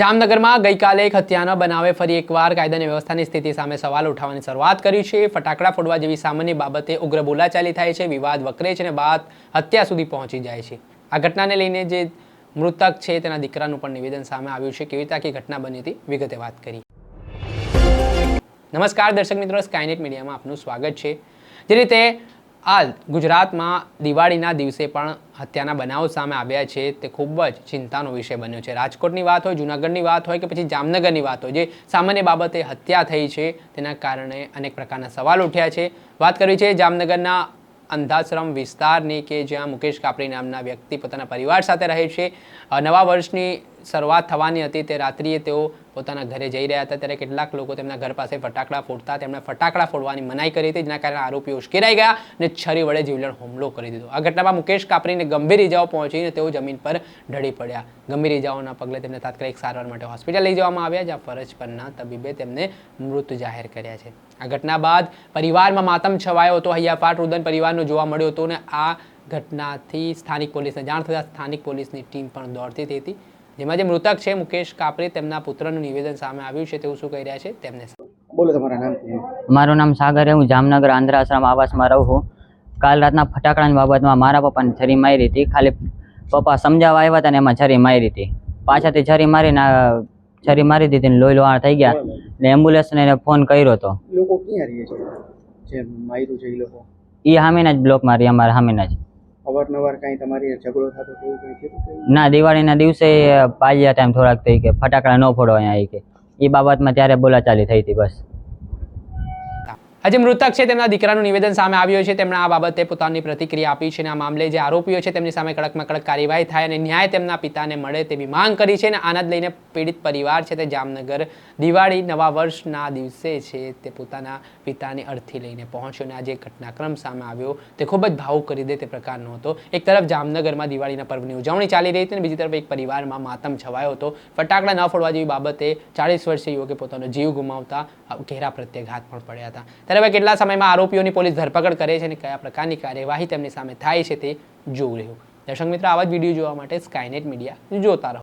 જામનગરમાં ગઈકાલે એક હત્યાના બનાવે ફરી એકવાર કાયદાની વ્યવસ્થાની સ્થિતિ સામે સવાલ ઉઠાવવાની શરૂઆત કરી છે. ફટાકડા ફોડવા જેવી સામાન્ય બાબતે ઉગ્ર બોલાચાલી થાય છે, વિવાદ વકરે છે અને બાદ હત્યા સુધી પહોંચી જાય છે. આ ઘટનાને લઈને જે મૃતક છે તેના દીકરાનું પણ નિવેદન સામે આવ્યું છે. કેવી રીતે ઘટના બની હતી, વિગતે વાત કરી. નમસ્કાર દર્શક મિત્રો સ્કાયનેટ મીડિયામાં આપનું સ્વાગત છે. જે રીતે હાલ ગુજરાતમાં દિવાળીના દિવસે પણ હત્યાના બનાવો સામે આવ્યા છે. તે ખૂબ જ ચિંતાનો વિષય બન્યો છે. રાજકોટની વાત હોય, જૂનાગઢની વાત હોય કે પછી જામનગરની વાત હોય, જે સામાન્ય બાબતે હત્યા થઈ છે, તેના કારણે અનેક પ્રકારના સવાલ ઉઠ્યા છે. વાત કરવી છે જામનગરના અંધાશ્રમ વિસ્તારની કે જ્યાં મુકેશ કાપરી નામના વ્યક્તિ પોતાના પરિવાર સાથે રહે છે. નવા વર્ષની શરૂઆત થવાની હતી તે રાત્રિએ તેઓ પોતાના ઘરે જઈ રહ્યા હતા. ત્યારે કેટલાક લોકો તેમના ઘર પાસે ફટાકડા ફોડતા તેમણે ફટાકડા ફોડવાની મનાઈ કરી હતી, જેના કારણે આરોપીઓ ઉશ્કેરાઈ ગયા અને છરી વડે જીવલેણ હુમલો કરી દીધો. આ ઘટનામાં મુકેશ કાપરીને ગંભીર ઇજાઓ પહોંચીને તેઓ જમીન પર ઢળી પડ્યા. ગંભીર ઇજાઓના પગલે તેમને તાત્કાલિક સારવાર માટે હોસ્પિટલ લઈ જવામાં આવ્યા, જ્યાં ફરજ પરના તબીબે તેમને મૃત જાહેર કર્યા છે. આ ઘટના બાદ પરિવારમાં માતમ છવાયો હતો. હૈયાફાટ રુદન પરિવારનો જોવા મળ્યો હતો અને આ ઘટનાથી સ્થાનિક પોલીસને જાણ થતાં સ્થાનિક પોલીસની ટીમ પણ દોડતી હતી. જેમાં જે મૃતક છે મુકેશ કાપરી તેમના પુત્રનું નિવેદન સામે આવ્યું છે તેવું શું કહી રહ્યા છે તેમને બોલો તમારા નામ મારું નામ સાગર હું જામનગર આંધ્ર આશ્રમ આવાસમાં રહું છું. કાલ રાતના ફટાકડાની બાબતમાં મારા પપ્પાને છરી મારી હતી. ખાલી પપ્પા સમજાવવા આવ્યા હતા ને એમાં છરી મારી હતી. પાછળથી છરી મારીને છરી મારી દીધી ને લોહી લોહાણ થઈ ગયા ને એમ્બ્યુલન્સને એને ફોન કર્યો હતો લોકો ક્યાં રહે છે? જે માર્યું છે એ લોકો? એ સામેના જ બ્લોક મારી અમારા સામેના જ. અવારનવાર કાંઈ તમારી ઝઘડો થતો તેવું કંઈ થયું ના, દિવાળીના દિવસે પાજ્યા ટાઈમ થોડાક થઈ કે ફટાકડા ન ફોડો અહીંયા કે. એ બાબતમાં ત્યારે બોલાચાલી થઈ હતી બસ. આજે મૃતક છે તેમના દીકરાનું નિવેદન સામે આવ્યું છે. તેમણે આ બાબતે પોતાની પ્રતિક્રિયા આપી છે અને આ મામલે જે આરોપીઓ છે તેમની સામે કડકમાં કડક કાર્યવાહી થાય અને ન્યાય તેમના પિતાને મળે તેવી માંગ કરી છે અને આનંદ લઈને પીડિત પરિવાર છે તે જામનગર, દિવાળી, નવા વર્ષના દિવસે છે તે પોતાના પિતાની અર્થી લઈને પહોંચ્યો અને આ જે ઘટનાક્રમ સામે આવ્યો. તે ખૂબ જ ભાવુક કરી દે તે પ્રકારનો હતો. એક તરફ જામનગરમાં દિવાળીના પર્વની ઉજવણી ચાલી રહી હતી અને બીજી તરફ એક પરિવારમાં માતમ છવાયો હતો. ફટાકડા ન ફોડવા જેવી બાબતે ચાળીસ વર્ષીય યુવકે પોતાનો જીવ ગુમાવતા ઘેરા પ્રત્યાઘાત પણ પડ્યા હતા. ત્યારે હવે કેટલા સમયમાં આરોપીઓની પોલીસ ધરપકડ કરે છે અને કયા પ્રકારની કાર્યવાહી તેમની સામે થાય છે તે જોવું રહ્યું. દર્શક મિત્રો, આવા જ વીડિયો જોવા માટે સ્કાયનેટ મીડિયા જોતા રહો.